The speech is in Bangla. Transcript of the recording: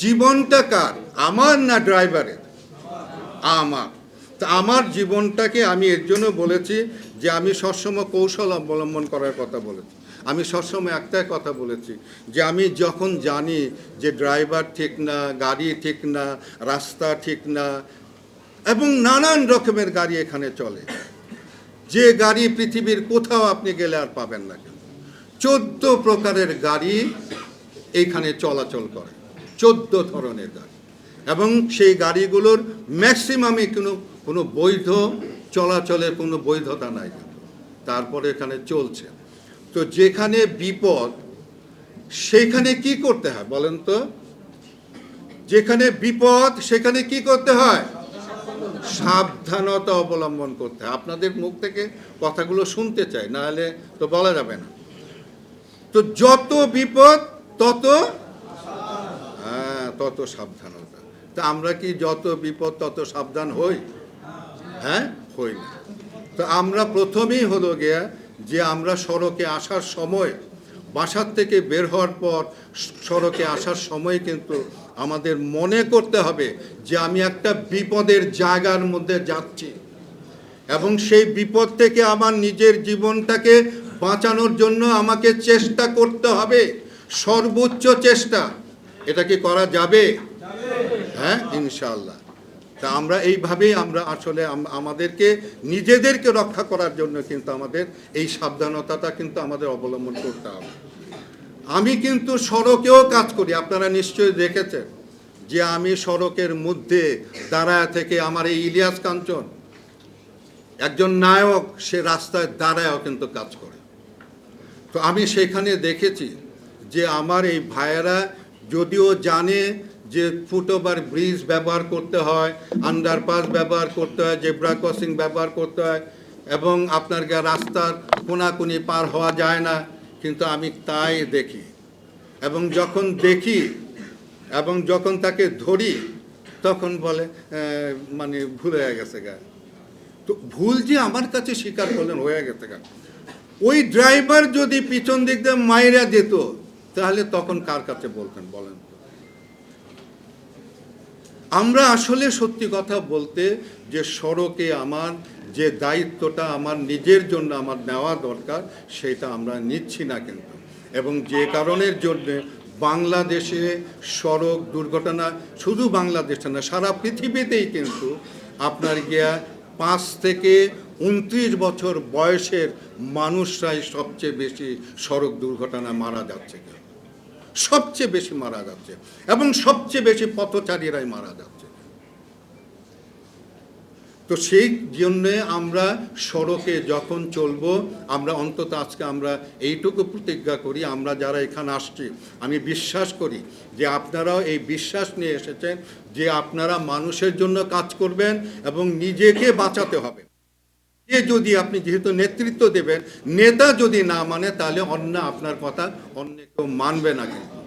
জীবনটা কার? আমার না ড্রাইভারের? আমার। তা আমার জীবনটাকে আমি এর জন্য বলেছি যে আমি সবসময় কৌশল অবলম্বন করার কথা বলেছি। আমি সবসময় একটাই কথা বলেছি যে আমি যখন জানি যে ড্রাইভার ঠিক না, গাড়ি ঠিক না, রাস্তা ঠিক না, এবং নানান রকমের গাড়ি এখানে চলে, যে গাড়ি পৃথিবীর কোথাও আপনি গেলে আর পাবেন না চোদ্দ প্রকারের গাড়ি এইখানে চলাচল করে। চোদ্দ ধরনের গাড়ি। এবং সেই গাড়িগুলোর ম্যাক্সিমামে কোনো কোনো বৈধ চলাচলের কোনো বৈধতা নাই তারপরে এখানে চলছে। তো যেখানে বিপদ, সেখানে কি করতে হয় বলেন তো? যেখানে বিপদ, সেখানে কি করতে হয়? সাবধানতা অবলম্বন করতে হয়। আপনাদের মুখ থেকে কথাগুলো শুনতে চাই, নাহলে তো বলা যাবে না। তো যত বিপদ, তত তত সাবধানতা তা আমরা কি যত বিপদ তত সাবধান হই? হ্যাঁ হই না। তো আমরা প্রথমেই হলো গিয়া যে আমরা সড়কে আসার সময়, বাসার থেকে বের হওয়ার পর সড়কে আসার সময় কিন্তু আমাদের মনে করতে হবে যে আমি একটা বিপদের জায়গার মধ্যে যাচ্ছি। এবং সেই বিপদ থেকে আমার নিজের জীবনটাকে বাঁচানোর জন্য আমাকে চেষ্টা করতে হবে। সর্বোচ্চ চেষ্টা। এটা কি করা যাবে? হ্যাঁ ইনশাল্লাহ তা আমরা এইভাবেই আমরা আসলে আমাদেরকে নিজেদেরকে রক্ষা করার জন্য কিন্তু আমাদের এই সাবধানতাটা কিন্তু আমাদের অবলম্বন করতে হবে। আমি কিন্তু সড়কেও কাজ করি, আপনারা নিশ্চয়ই দেখেছেন যে আমি সড়কের মধ্যে দাঁড়ায় থেকে আমার এই ইলিয়াস কাঞ্চন, একজন নায়ক, সে রাস্তায় দাঁড়ায়ও কিন্তু কাজ করে। তো আমি সেখানে দেখেছি যে আমার এই ভাইয়েরা যদিও জানে যে ফুটওভার ব্রিজ ব্যবহার করতে হয় আন্ডারপাস ব্যবহার করতে হয় জেব্রা ক্রসিং ব্যবহার করতে হয়, এবং আপনার রাস্তার কোনাকুনি পার হওয়া যায় না, কিন্তু আমি তাই দেখি। এবং যখন দেখি, এবং যখন তাকে ধরি, তখন বলে মানে ভুল হয়ে গেছে গা। তো ভুল যে আমার কাছে স্বীকার করলেন হয়ে গেছে গা। ওই ড্রাইভার যদি পিছন দিক দিয়ে মাইরা যেত তাহলে তখন কার কাছে বলতেন বলেন আমরা আসলে সত্যি কথা বলতে যে সড়কে আমার যে দায়িত্বটা আমার নিজের জন্য আমার নেওয়া দরকার, সেটা আমরা নিচ্ছি না কিন্তু। এবং যে কারণের জন্যে বাংলাদেশে সড়ক দুর্ঘটনা শুধু বাংলাদেশে না, সারা পৃথিবীতেই কিন্তু আপনার গিয়া পাঁচ থেকে উনত্রিশ বছর বয়সের মানুষরাই সবচেয়ে বেশি সড়ক দুর্ঘটনায় মারা যাচ্ছে সবচেয়ে বেশি মারা যাচ্ছে এবং সবচেয়ে বেশি পথচারীরাই মারা যাচ্ছে। তো সেই জন্যে আমরা সড়কে যখন চলবো, আমরা অন্তত আজকে আমরা এইটুকু প্রতিজ্ঞা করি, আমরা যারা এখানে আসছি, আমি বিশ্বাস করি যে আপনারাও এই বিশ্বাস নিয়ে এসেছেন যে আপনারা মানুষের জন্য কাজ করবেন এবং নিজেকে বাঁচাতে হবে। যে যদি আপনি যেহেতু নেতৃত্ব দেবেন, নেতা যদি না মানে তাহলে অন্য আপনার কথা অন্য কেউ মানবে না কিন্তু।